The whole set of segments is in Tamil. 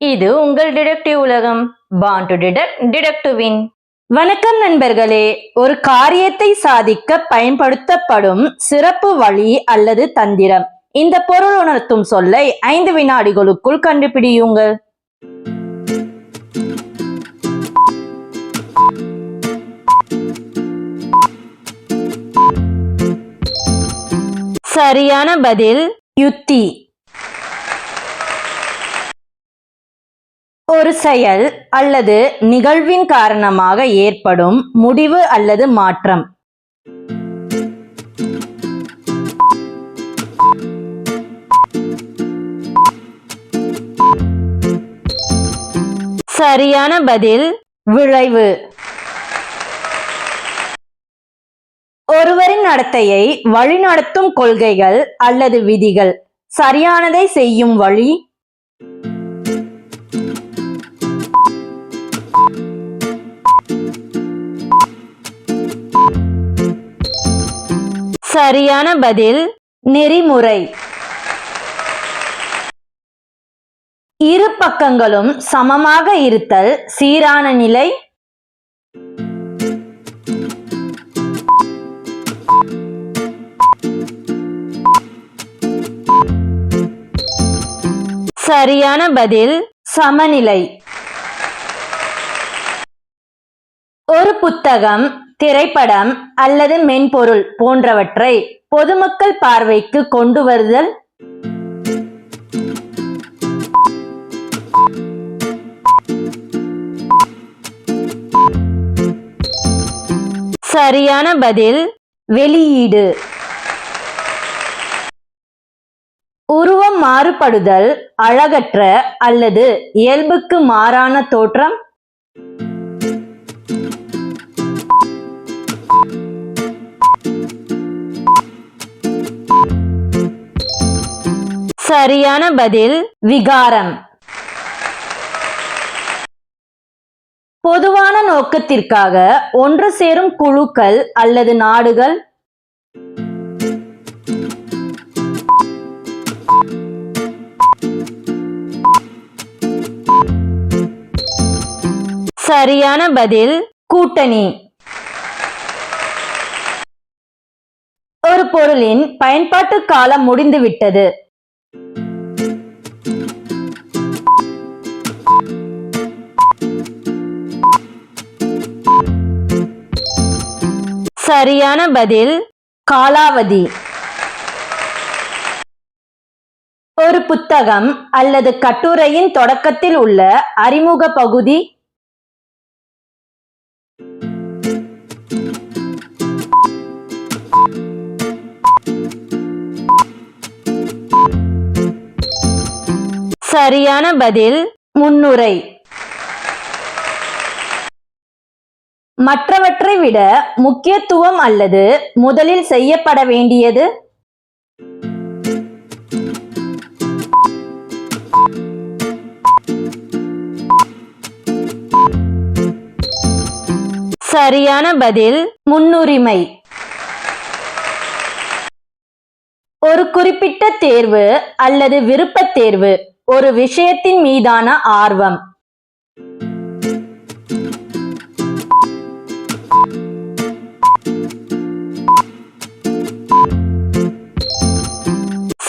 இது உங்கள் டிடெக்டிவ் உலகம். பான் டு டிடெக்ட் டிடெக்ட் வணக்கம் நண்பர்களே. ஒரு காரியத்தை சாதிக்க பயன்படுத்தப்படும் சிறப்பு வழி அல்லது தந்திரம். இந்த பொருள் உணர்த்தும் சொல்லை ஐந்து வினாடிகளுக்குள் கண்டுபிடியுங்கள். சரியான பதில் யுத்தி. ஒரு செயல் அல்லது நிகழ்வின் காரணமாக ஏற்படும் முடிவு அல்லது மாற்றம். சரியான பதில் விளைவு ஒருவரின் நடத்தையை வழிநடத்தும் கொள்கைகள் அல்லது விதிகள் சரியானதை செய்யும் வழி சரியான பதில் நெறிமுறை. இரு பக்கங்களும் சமமாக இருத்தல் சீரான நிலை. சரியான பதில் சமநிலை. ஒரு புத்தகம் திரைப்படம் அல்லது மென்பொருள் போன்றவற்றை பொதுமக்கள் பார்வைக்கு கொண்டு வருதல். சரியான பதில் வெளியீடு. உருவம் மாறுபடுதல் அழகற்ற அல்லது இயல்புக்கு மாறான தோற்றம். சரியான பதில் விகாரம். பொதுவான நோக்கத்திற்காக ஒன்று சேரும் குழுக்கள் அல்லது நாடுகள் சரியான பதில் கூட்டணி. ஒரு பொருளின் பயன்பாட்டு காலம் முடிந்துவிட்டது. சரியான பதில் காலாவதி. ஒரு புத்தகம் அல்லது கட்டுரையின் தொடக்கத்தில் உள்ள அறிமுக பகுதி சரியான பதில் முன்னுரை. மற்றவற்றை விட முக்கியத்துவம் அல்லது முதலில் செய்யப்பட வேண்டியது? சரியான பதில் முன்னுரிமை. ஒரு குறிப்பிட்ட தேர்வு அல்லது விருப்பத் தேர்வு. ஒரு விஷயத்தின் மீதான ஆர்வம்.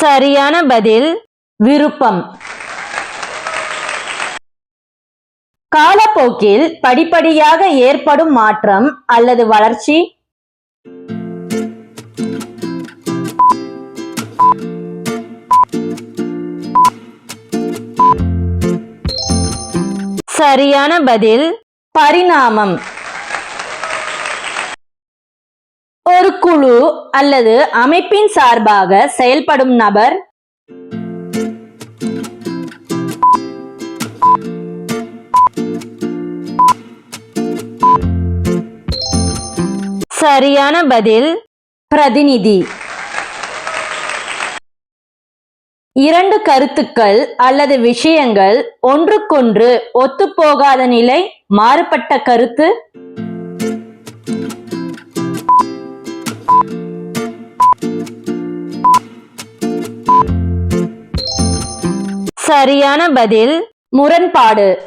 சரியான பதில் விருப்பம். காலப்போக்கில் படிப்படியாக ஏற்படும் மாற்றம் அல்லது வளர்ச்சி சரியான பதில் பரிணாமம். ஒரு குழு அல்லது அமைப்பின் சார்பாக செயல்படும் நபர் சரியான பதில் பிரதிநிதி. இரண்டு கருத்துக்கள் அல்லது விஷயங்கள் ஒன்றுக்கொன்று ஒத்துப்போகாத நிலை மாறுபட்ட கருத்து? சரியான பதில் முரண்பாடு.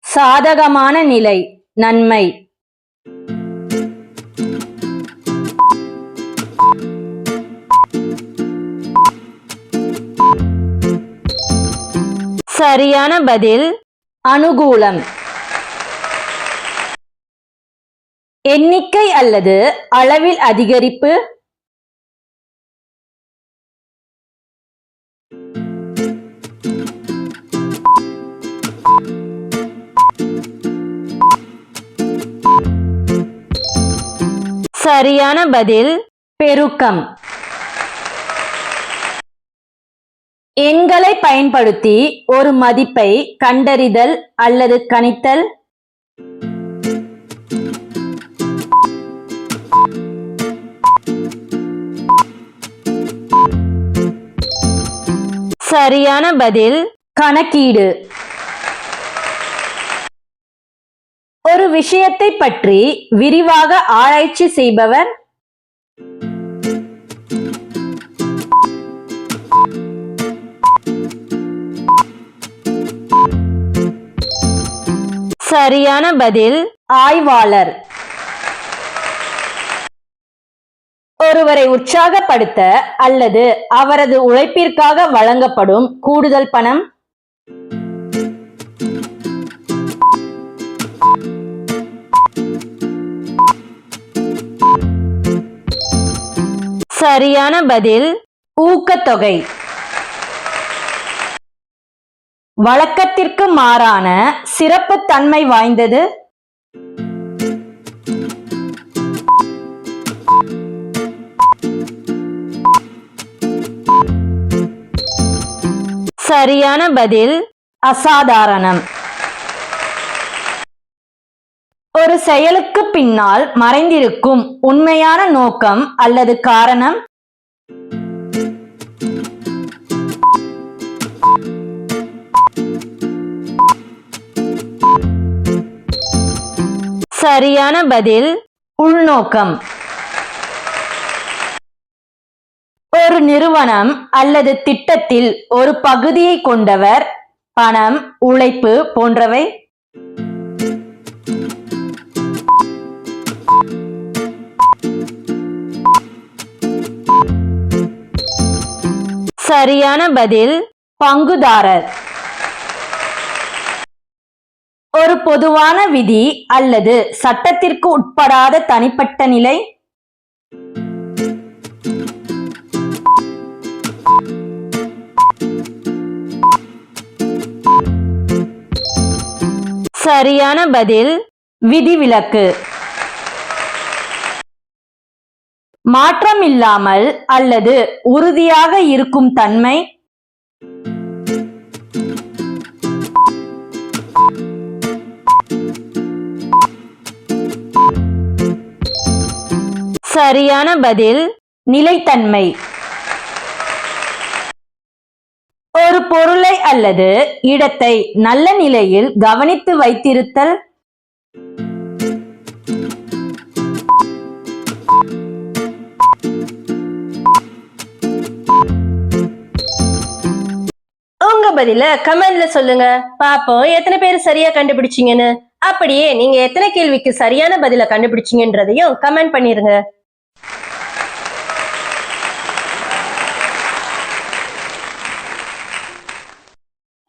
சாதகமான நிலை நன்மை. சரியான பதில் அனுகூலம். எண்ணிக்கை அல்லது அளவில் அதிகரிப்பு. சரியான பதில் பெருக்கம். எண்களை பயன்படுத்தி ஒரு மதிப்பை கண்டறிதல் அல்லது கணித்தல். சரியான பதில் கணக்கீடு. ஒரு விஷயத்தை பற்றி விரிவாக ஆராய்ச்சி செய்பவர் சரியான பதில் ஆய்வாளர். ஒருவரை உற்சாகப்படுத்த அல்லது அவரது உழைப்பிற்காக வழங்கப்படும் கூடுதல் பணம்? சரியான பதில் ஊக்கத்தொகை. வழக்கத்திற்கு மாறான சிறப்பு தன்மை வாய்ந்தது? சரியான பதில் அசாதாரணம். ஒரு செயலுக்கு பின்னால் மறைந்திருக்கும் உண்மையான நோக்கம் அல்லது காரணம்? சரியான பதில் உள்நோக்கம். ஒரு நிறுவனம் அல்லது திட்டத்தில் ஒரு பகுதியை கொண்டவர் பணம் உழைப்பு போன்றவை. சரியான பதில் பங்குதாரர். ஒரு பொதுவான விதி அல்லது சட்டத்திற்கு உட்படாத தனிப்பட்ட நிலை? சரியான பதில் விதிவிலக்கு. மாற்றம் இல்லாமல் அல்லது உறுதியாக இருக்கும் தன்மை? சரியான பதில் நிலைத்தன்மை. ஒரு பொருளை அல்லது இடத்தை நல்ல நிலையில் கவனித்து வைத்திருத்தல். உங்க பதில கமெண்ட்ல சொல்லுங்க. பாப்போம் எத்தனை பேர் சரியா கண்டுபிடிச்சீங்கன்னு. அப்படியே நீங்க எத்தனை கேள்விக்கு சரியான பதில கண்டுபிடிச்சீங்கன்றதையும் கமெண்ட் பண்ணிருங்க.